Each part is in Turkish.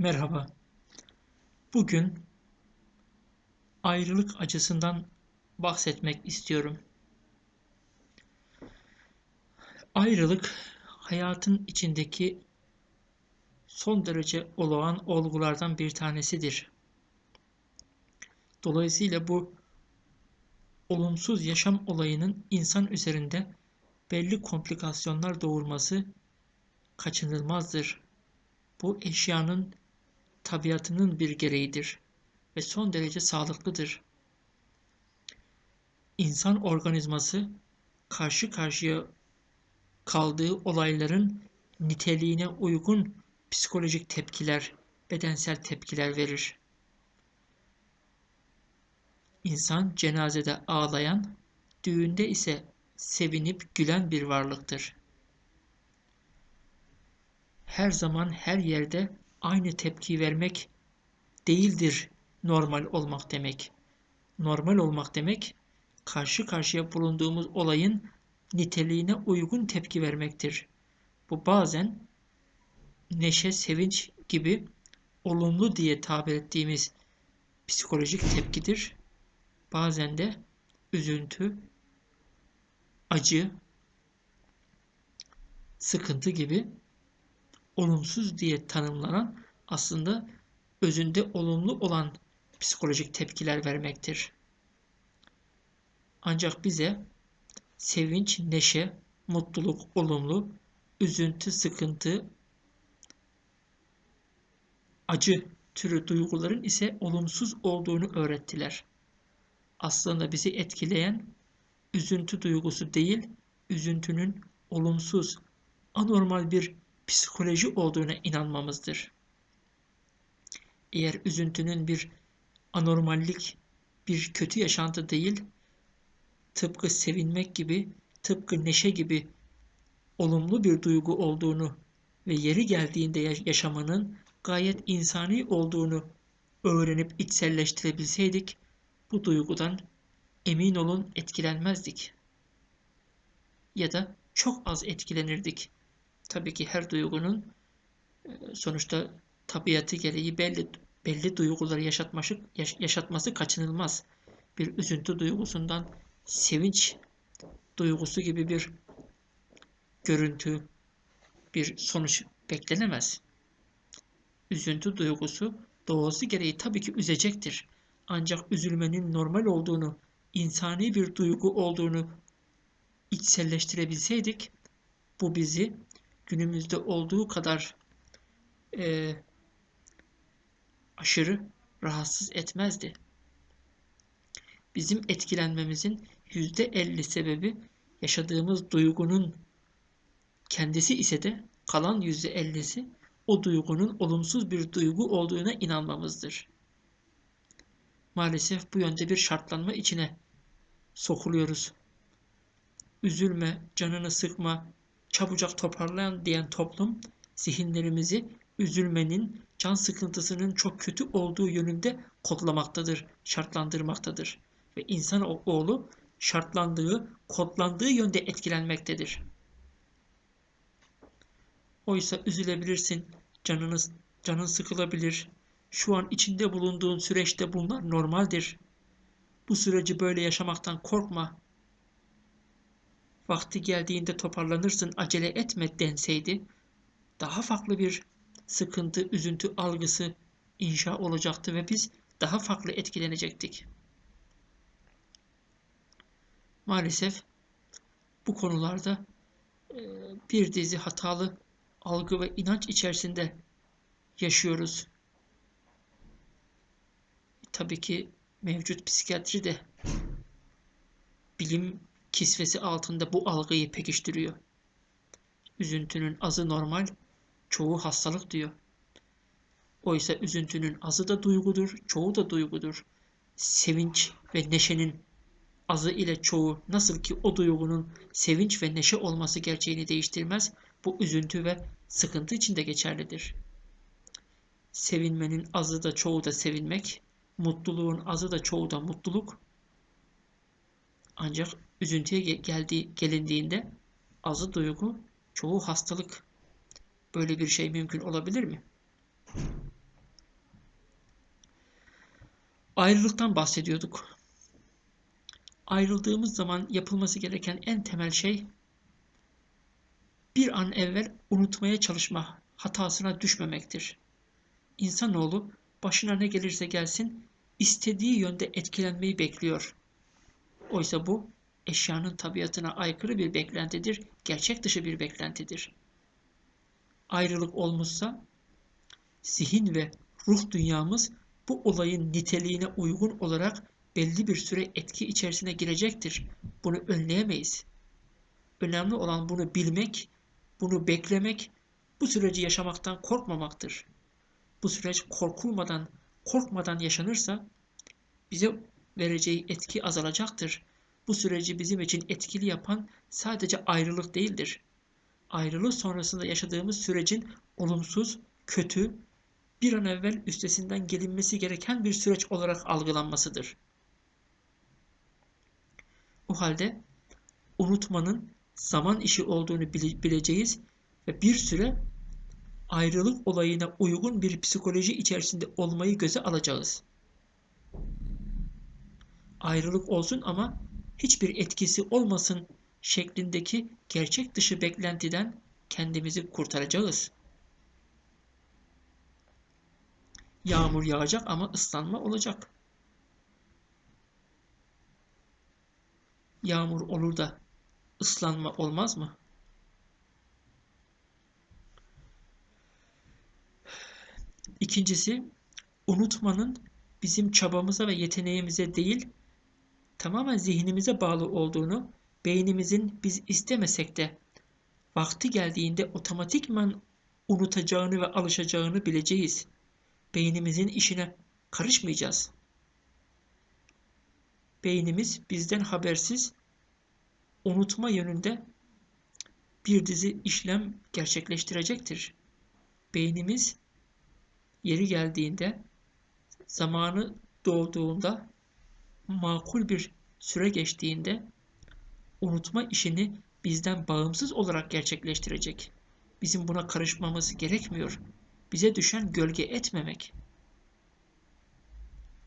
Merhaba. Bugün ayrılık acısından bahsetmek istiyorum. Ayrılık hayatın içindeki son derece olağan olgulardan bir tanesidir. Dolayısıyla bu olumsuz yaşam olayının insan üzerinde belli komplikasyonlar doğurması kaçınılmazdır. Bu eşyanın tabiatının bir gereğidir ve son derece sağlıklıdır. İnsan organizması karşı karşıya kaldığı olayların niteliğine uygun psikolojik tepkiler, bedensel tepkiler verir. İnsan cenazede ağlayan, düğünde ise sevinip gülen bir varlıktır. Her zaman her yerde aynı tepki vermek değildir normal olmak demek. Normal olmak demek karşı karşıya bulunduğumuz olayın niteliğine uygun tepki vermektir. Bu bazen neşe, sevinç gibi olumlu diye tabir ettiğimiz psikolojik tepkidir. Bazen de üzüntü, acı, sıkıntı gibi olumsuz diye tanımlanan aslında özünde olumlu olan psikolojik tepkiler vermektir. Ancak bize sevinç, neşe, mutluluk, olumlu, üzüntü, sıkıntı, acı türü duyguların ise olumsuz olduğunu öğrettiler. Aslında bizi etkileyen üzüntü duygusu değil, üzüntünün olumsuz, anormal bir psikoloji olduğuna inanmamızdır. Eğer üzüntünün bir anormallik, bir kötü yaşantı değil, tıpkı sevinmek gibi, tıpkı neşe gibi olumlu bir duygu olduğunu ve yeri geldiğinde yaşamanın gayet insani olduğunu öğrenip içselleştirebilseydik, bu duygudan emin olun etkilenmezdik. Ya da çok az etkilenirdik. Tabii ki her duygunun e, sonuçta tabiatı gereği belli belli duyguları yaşatması, yaşatması kaçınılmaz. Bir üzüntü duygusundan sevinç duygusu gibi bir görüntü, bir sonuç beklenemez. Üzüntü duygusu doğası gereği tabii ki üzecektir. Ancak üzülmenin normal olduğunu, insani bir duygu olduğunu içselleştirebilseydik, bu bizi günümüzde olduğu kadar e, aşırı rahatsız etmezdi. Bizim etkilenmemizin yüzde elli sebebi yaşadığımız duygunun kendisi ise de kalan yüzde ellisi o duygunun olumsuz bir duygu olduğuna inanmamızdır. Maalesef bu yönde bir şartlanma içine sokuluyoruz. Üzülme, canını sıkma, çabucak toparlayan diyen toplum zihinlerimizi üzülmenin, can sıkıntısının çok kötü olduğu yönünde kodlamaktadır, şartlandırmaktadır. Ve insan oğlu şartlandığı, kodlandığı yönde etkilenmektedir. Oysa üzülebilirsin, canınız, canın sıkılabilir. Şu an içinde bulunduğun süreçte bunlar normaldir. Bu süreci böyle yaşamaktan korkma vakti geldiğinde toparlanırsın acele etme denseydi daha farklı bir sıkıntı, üzüntü algısı inşa olacaktı ve biz daha farklı etkilenecektik. Maalesef bu konularda e, bir dizi hatalı algı ve inanç içerisinde yaşıyoruz. Tabii ki mevcut psikiyatri de bilim kisvesi altında bu algıyı pekiştiriyor. Üzüntünün azı normal, çoğu hastalık diyor. Oysa üzüntünün azı da duygudur, çoğu da duygudur. Sevinç ve neşenin azı ile çoğu nasıl ki o duygunun sevinç ve neşe olması gerçeğini değiştirmez, bu üzüntü ve sıkıntı için de geçerlidir. Sevinmenin azı da çoğu da sevinmek, mutluluğun azı da çoğu da mutluluk. Ancak üzüntüye geldiği, gelindiğinde azı duygu, çoğu hastalık. Böyle bir şey mümkün olabilir mi? Ayrılıktan bahsediyorduk. Ayrıldığımız zaman yapılması gereken en temel şey bir an evvel unutmaya çalışma, hatasına düşmemektir. İnsanoğlu başına ne gelirse gelsin istediği yönde etkilenmeyi bekliyor. Oysa bu eşyanın tabiatına aykırı bir beklentidir, gerçek dışı bir beklentidir. Ayrılık olmuşsa zihin ve ruh dünyamız bu olayın niteliğine uygun olarak belli bir süre etki içerisine girecektir. Bunu önleyemeyiz. Önemli olan bunu bilmek, bunu beklemek, bu süreci yaşamaktan korkmamaktır. Bu süreç korkulmadan, korkmadan yaşanırsa bize vereceği etki azalacaktır. Bu süreci bizim için etkili yapan sadece ayrılık değildir. Ayrılık sonrasında yaşadığımız sürecin olumsuz, kötü, bir an evvel üstesinden gelinmesi gereken bir süreç olarak algılanmasıdır. O halde unutmanın zaman işi olduğunu bileceğiz ve bir süre ayrılık olayına uygun bir psikoloji içerisinde olmayı göze alacağız. Ayrılık olsun ama hiçbir etkisi olmasın şeklindeki gerçek dışı beklentiden kendimizi kurtaracağız. Yağmur yağacak ama ıslanma olacak. Yağmur olur da ıslanma olmaz mı? İkincisi, unutmanın bizim çabamıza ve yeteneğimize değil, tamamen zihnimize bağlı olduğunu, beynimizin biz istemesek de vakti geldiğinde otomatikman unutacağını ve alışacağını bileceğiz. Beynimizin işine karışmayacağız. Beynimiz bizden habersiz unutma yönünde bir dizi işlem gerçekleştirecektir. Beynimiz yeri geldiğinde zamanı dolduğunda makul bir süre geçtiğinde unutma işini bizden bağımsız olarak gerçekleştirecek. Bizim buna karışmamız gerekmiyor. Bize düşen gölge etmemek.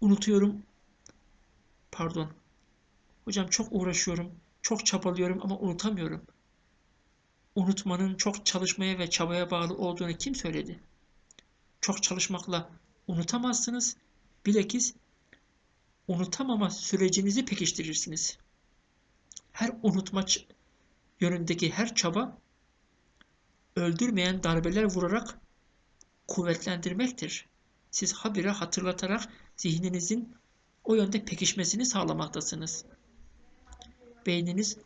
Unutuyorum. Pardon. Hocam çok uğraşıyorum, çok çabalıyorum ama unutamıyorum. Unutmanın çok çalışmaya ve çabaya bağlı olduğunu kim söyledi? Çok çalışmakla unutamazsınız. Bilakis unutamama sürecinizi pekiştirirsiniz. Her unutma yönündeki her çaba öldürmeyen darbeler vurarak kuvvetlendirmektir. Siz habire hatırlatarak zihninizin o yönde pekişmesini sağlamaktasınız. Beyniniz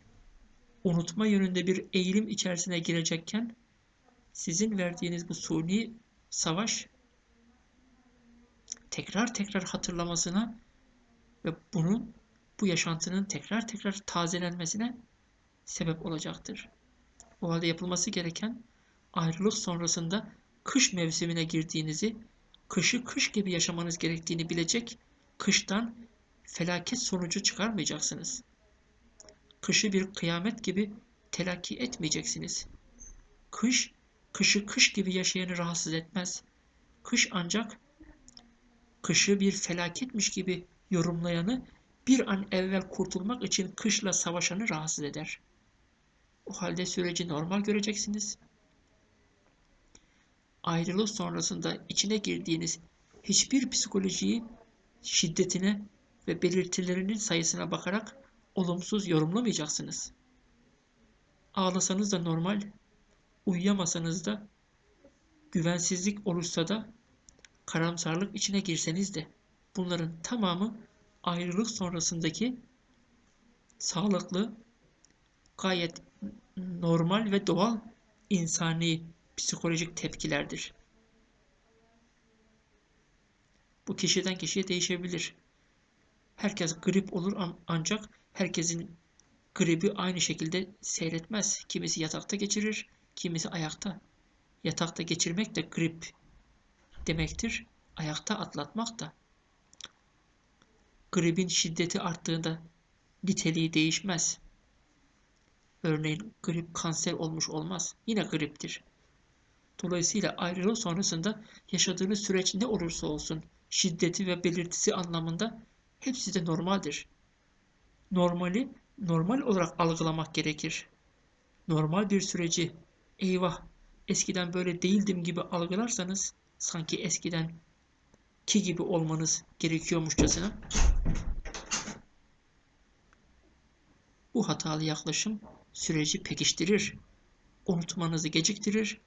unutma yönünde bir eğilim içerisine girecekken sizin verdiğiniz bu suni savaş tekrar tekrar hatırlamasına ve bunun bu yaşantının tekrar tekrar tazelenmesine sebep olacaktır. O halde yapılması gereken ayrılık sonrasında kış mevsimine girdiğinizi, kışı kış gibi yaşamanız gerektiğini bilecek, kıştan felaket sonucu çıkarmayacaksınız. Kışı bir kıyamet gibi telakki etmeyeceksiniz. Kış, kışı kış gibi yaşayanı rahatsız etmez. Kış ancak kışı bir felaketmiş gibi yorumlayanı bir an evvel kurtulmak için kışla savaşanı rahatsız eder. O halde süreci normal göreceksiniz. Ayrılık sonrasında içine girdiğiniz hiçbir psikolojiyi şiddetine ve belirtilerinin sayısına bakarak olumsuz yorumlamayacaksınız. Ağlasanız da normal, uyuyamasanız da, güvensizlik olursa da, karamsarlık içine girseniz de bunların tamamı ayrılık sonrasındaki sağlıklı, gayet normal ve doğal insani psikolojik tepkilerdir. Bu kişiden kişiye değişebilir. Herkes grip olur ancak herkesin gribi aynı şekilde seyretmez. Kimisi yatakta geçirir, kimisi ayakta. Yatakta geçirmek de grip demektir. Ayakta atlatmak da. Gripin şiddeti arttığında niteliği değişmez. Örneğin grip kanser olmuş olmaz. Yine griptir. Dolayısıyla ayrılık sonrasında yaşadığınız süreç ne olursa olsun, şiddeti ve belirtisi anlamında hepsi de normaldir. Normali normal olarak algılamak gerekir. Normal bir süreci eyvah eskiden böyle değildim gibi algılarsanız sanki eskiden ki gibi olmanız gerekiyormuşçasına bu hatalı yaklaşım süreci pekiştirir, unutmanızı geciktirir,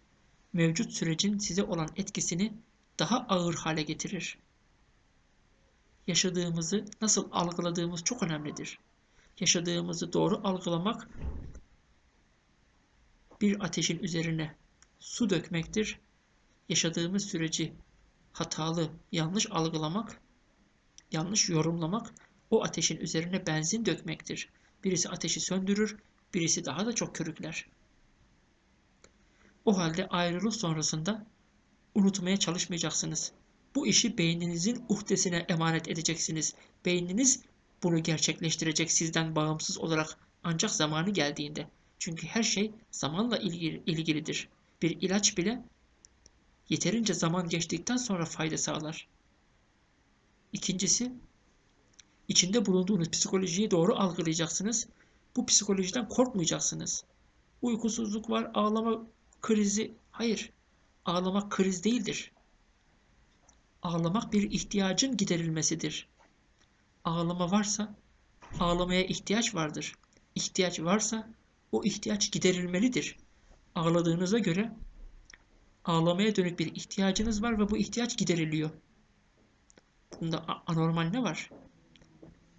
mevcut sürecin size olan etkisini daha ağır hale getirir. Yaşadığımızı nasıl algıladığımız çok önemlidir. Yaşadığımızı doğru algılamak bir ateşin üzerine su dökmektir. Yaşadığımız süreci hatalı, yanlış algılamak, yanlış yorumlamak o ateşin üzerine benzin dökmektir. Birisi ateşi söndürür, birisi daha da çok körükler. O halde ayrılık sonrasında unutmaya çalışmayacaksınız. Bu işi beyninizin uhdesine emanet edeceksiniz. Beyniniz bunu gerçekleştirecek sizden bağımsız olarak ancak zamanı geldiğinde. Çünkü her şey zamanla ilgili, ilgilidir. Bir ilaç bile yeterince zaman geçtikten sonra fayda sağlar. İkincisi, içinde bulunduğunuz psikolojiyi doğru algılayacaksınız. Bu psikolojiden korkmayacaksınız. Uykusuzluk var, ağlama krizi. Hayır, ağlamak kriz değildir. Ağlamak bir ihtiyacın giderilmesidir. Ağlama varsa ağlamaya ihtiyaç vardır. İhtiyaç varsa o ihtiyaç giderilmelidir. Ağladığınıza göre ağlamaya dönük bir ihtiyacınız var ve bu ihtiyaç gideriliyor. Bunda anormal ne var?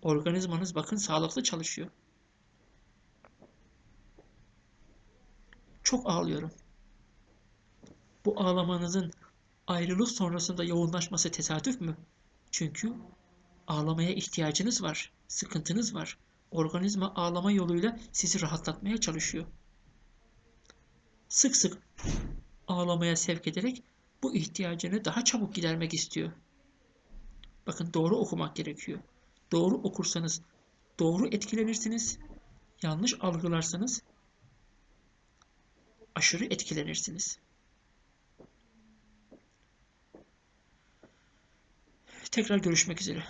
Organizmanız bakın sağlıklı çalışıyor. Çok ağlıyorum. Bu ağlamanızın ayrılık sonrasında yoğunlaşması tesadüf mü? Çünkü ağlamaya ihtiyacınız var, sıkıntınız var. Organizma ağlama yoluyla sizi rahatlatmaya çalışıyor. Sık sık ağlamaya sevk ederek bu ihtiyacını daha çabuk gidermek istiyor. Bakın doğru okumak gerekiyor. Doğru okursanız doğru etkilenirsiniz. Yanlış algılarsanız aşırı etkilenirsiniz. Tekrar görüşmek üzere.